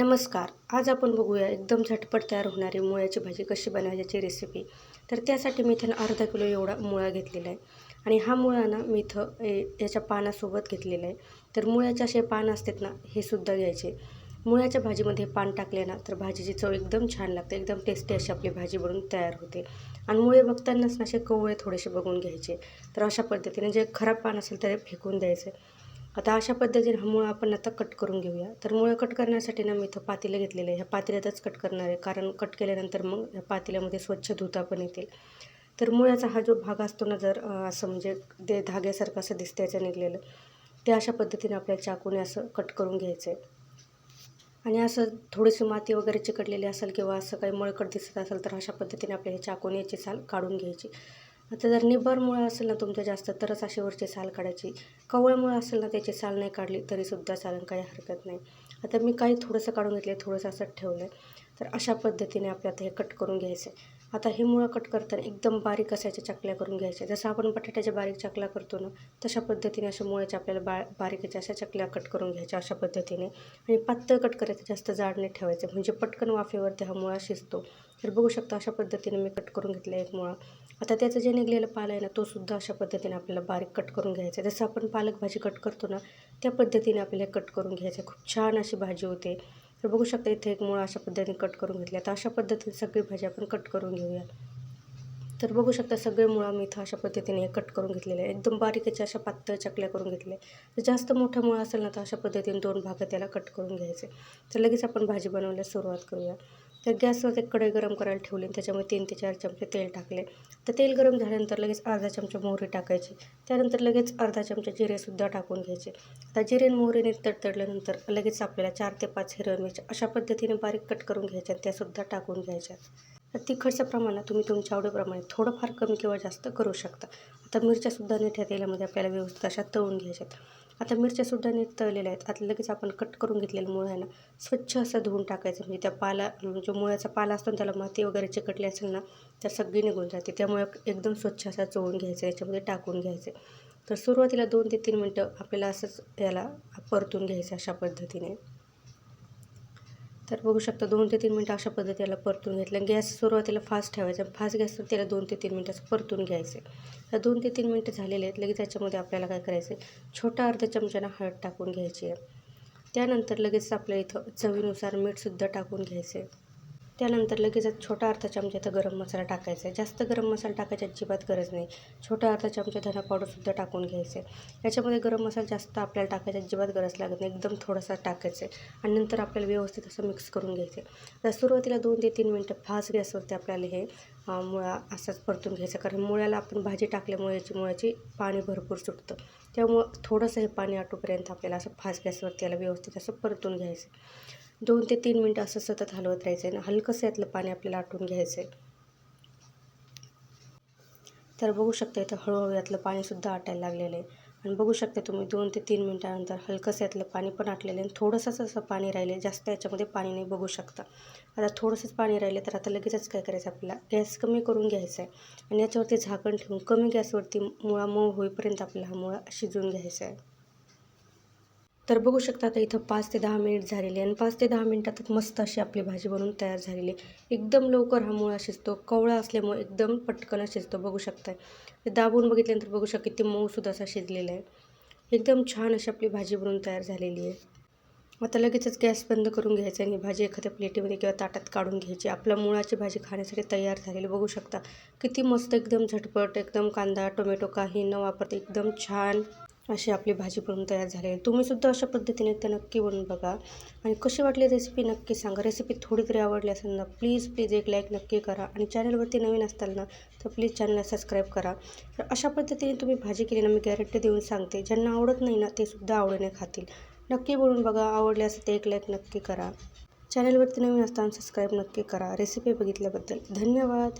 नमस्कार आज आपण बघूया एकदम झटपट तयार होणारी मुळ्याची भाजी कशी बनवायची रेसिपी तर त्यासाठी मी इथं अर्धा किलो एवढा मुळा घेतलेला आहे. आणि हा मुळा ना मी इथं ए याच्या पानासोबत घेतलेला आहे. तर मुळ्याचे असे पान असतात ना हे सुद्धा घ्यायचे. मुळ्याच्या भाजीमध्ये पान टाकले ना तर भाजीची चव एकदम छान लागते. एकदम टेस्टी अशी आपली भाजी बनून तयार होते. आणि मुळे बघतानाच ना असे कवळे थोडेसे बघून घ्यायचे. तर अशा पद्धतीने जे खराब पान असेल तर ते फेकून द्यायचं. आता अशा पद्धतीने हा मुळं आपण आता कट करून घेऊया. तर मुळं कट करण्यासाठी ना मी इथं पातेलं घेतलेलं आहे. ह्या पातेल्यातच कट करणार आहे. कारण कट केल्यानंतर मग ह्या पातेल्यामध्ये स्वच्छ धुता पण येतील. तर मुळ्याचा हा जो भाग असतो ना जर असं म्हणजे ते धाग्यासारखं असं दिसतं याचं निघलेलं ते अशा पद्धतीने आपल्या चाकूने असं कट करून घ्यायचं आहे आणि असं थोडीशी माती वगैरे चिकटलेली असेल किंवा असं काही मळकट दिसत असेल तर अशा पद्धतीने आपल्याला चाकूने याची साल काढून घ्यायची. आता जर निबर मुळं असेल ना तुमच्या जास्त तरच अशी वरची साल काढायची. कवळ मुळं असेल ना त्याची साल नाही काढली तरीसुद्धा चालेल काही हरकत नाही. आता मी काही थोडंसं काढून घेतलं आहे थोडंसं असं ठेवलं आहे तर अशा पद्धतीने आपल्या आता हे कट करून घ्यायचं आहे आता हे मुळं कट करताना एकदम बारीक असायच्या चकल्या करून घ्यायच्या. जसं आपण बटाट्याच्या बारीक चकल्या करतो ना तशा पद्धतीने अशा मुळ्याच्या आपल्याला बा बारीकच्या अशा चकल्या कट करून घ्यायच्या अशा पद्धतीने. आणि पातळ कट करायचं जास्त जाड नाही ठेवायचं. म्हणजे पटकन वाफेवरती हा मुळा शिजतो. तर बघू शकता अशा पद्धतीने मी कट करून घेतला एक मुळा. आता त्याचं जे निघलेलं पालं आहे ना तो सुद्धा अशा पद्धतीने आपल्याला बारीक कट करून घ्यायचा. जसं आपण पालक भाजी कट करतो ना त्या पद्धतीने आपल्याला कट करून घ्यायचं. खूप छान अशी भाजी होते. तर बघू शकता इथे एक मुळं अशा पद्धतीने कट करून घेतली आता अशा पद्धतीने सगळी भाजी आपण कट करून घेऊया. तर बघू शकता सगळे मुळा मी इथं अशा पद्धतीने कट करून घेतलेले आहे. एकदम बारीकच्या अशा पातळ चकल्या करून घेतल्या तर जास्त मोठा मुळा असेल ना तर अशा पद्धतीने दोन भाग त्याला कट करून घ्यायचे. तर लगेच आपण भाजी बनवायला सुरुवात करूया. तर गॅसवर एक कढई गरम करायला ठेवली त्याच्यामुळे तीन ते चार चमचे तेल टाकले. तर तेल गरम झाल्यानंतर लगेच अर्धा चमचा मोहरी टाकायची. त्यानंतर लगेच अर्धा चमचा जिरेसुद्धा टाकून घ्यायचे. आता जिरे मोहरीने तडतडल्यानंतर लगेच आपल्याला चार ते पाच हिरव्या मिरच्या अशा पद्धतीने बारीक कट करून घ्यायच्या त्यासुद्धा टाकून घ्यायच्या. तर तिखटच्या प्रमाणात तुम्ही तुमच्या आवडीप्रमाणे थोडंफार कमी किंवा जास्त करू शकता. आता मिरच्यासुद्धा नीट ह्या तेलामध्ये आपल्याला व्यवस्थित अशा तळून घ्यायच्यात आता मिरच्यासुद्धा नीट तळलेल्या आहेत. आता लगेच आपण कट करून घेतलेलं मुळं आहे ना स्वच्छ असं धुवून टाकायचं. म्हणजे त्या पाला जो मुळ्याचा पाला असतो त्याला माती वगैरे चिकटली असेल ना त्या सगळी निघून जाते. त्यामुळे एकदम स्वच्छ असा चोळून घ्यायचं याच्यामध्ये टाकून घ्यायचं. तर सुरुवातीला दोन ते तीन मिनटं आपल्याला असंच याला परतून घ्यायचं अशा पद्धतीने. तर बघू शकता दोन ते तीन मिनटं अशा पद्धतीला परतून घेतलं. गॅस सुरुवातीला फास्ट ठेवायचा. फास्ट गॅसवर त्याला दोन ते तीन मिनटं परतून घ्यायचे. तर दोन ते तीन मिनटं झालेले आहेत. लगेच त्याच्यामध्ये आपल्याला काय करायचं आहे छोटा अर्धा चमच्यानं हळद टाकून घ्यायची आहे. त्यानंतर लगेच आपल्या इथं चवीनुसार मीठसुद्धा टाकून घ्यायचं आहे त्यानंतर लगेचच छोटा अर्धा चमचा इथं गरम मसाला टाकायचा आहे. जास्त गरम मसाला टाकायची अजिबात गरज नाही. छोटा अर्धा चमचा धना पावडरसुद्धा टाकून घ्यायचं आहे. याच्यामध्ये गरम मसाला जास्त आपल्याला टाकायची अजिबात गरज लागत नाही. एकदम थोडासा टाकायचं आहे आणि नंतर आपल्याला व्यवस्थित असं मिक्स करून घ्यायचं आहे. तर सुरुवातीला दोन ते तीन मिनटं फास्ट गॅसवरती आपल्याला हे मुळा असाच परतून घ्यायचं कारण मुळ्याला आपण भाजी टाकल्यामुळे याची मुळ्याची पाणी भरपूर सुटतं. त्यामुळं थोडंसं हे पाणी आटोपर्यंत आपल्याला असं फास्ट गॅसवरती याला व्यवस्थित असं परतून घ्यायचं दोन ते तीन मिनटं असं सतत हलवत राहायचं आहे आणि हलकंसं यातलं पाणी आपल्याला आटून घ्यायचं आहे तर बघू शकता इथं हळूहळू यातलं पाणीसुद्धा आटायला लागलेलं आहे. आणि बघू शकता तुम्ही दोन ते तीन मिनटानंतर हलकंसं यातलं पाणी पण आटलेलं आहे. आणि थोडंसंच असं पाणी राहिले जास्त याच्यामध्ये पाणी नाही बघू शकता. आता थोडंसंच पाणी राहिलं तर आता लगेचच काय करायचं आपल्याला? गॅस कमी करून घ्यायचा आहे आणि याच्यावरती झाकण ठेवून कमी गॅसवरती मुळा मऊ होईपर्यंत आपल्याला हा मुळा शिजवून घ्यायचा आहे तर बघू शकता आता इथं पाच ते दहा मिनिट झालेले आणि पाच ते दहा मिनिटातच मस्त अशी आपली भाजी बनवून तयार झालेली. एकदम लवकर हा मुळा शिजतो कवळा असल्यामुळे एकदम पटकन शिजतो बघू शकताय. ते दाबून बघितल्यानंतर बघू शकते ते मऊसुद्धा असा शिजलेला आहे. एकदम छान अशी आपली भाजी बनवून तयार झालेली आहे. आता लगेचच गॅस बंद करून घ्यायचा आणि भाजी एखाद्या प्लेटीमध्ये किंवा ताटात काढून घ्यायची. आपल्या मुळाची भाजी खाण्यासाठी तयार झालेली. बघू शकता किती मस्त एकदम झटपट एकदम कांदा टोमॅटो काही न वापरता एकदम छान अशी आपली भाजी बनवून तयार झाली आहे. तुम्हीसुद्धा अशा पद्धतीने ते नक्की बनवून बघा. आणि कशी वाटली रेसिपी नक्की सांगा. रेसिपी थोडी तरी आवडली असेल ना प्लीज प्लीज एक लाईक नक्की करा. आणि चॅनलवरती नवीन असताल ना तर प्लीज चॅनलला सबस्क्राईब करा. तर अशा पद्धतीने तुम्ही भाजी केली ना मी गॅरंटी देऊन सांगते. ज्यांना आवडत नाही ना ते सुद्धा आवडीने खातील. नक्की बनवून बघा. आवडले असेल तर एक लाईक नक्की करा. चॅनलवरती नवीन असताना सबस्क्राईब नक्की करा. रेसिपी बघितल्याबद्दल धन्यवाद.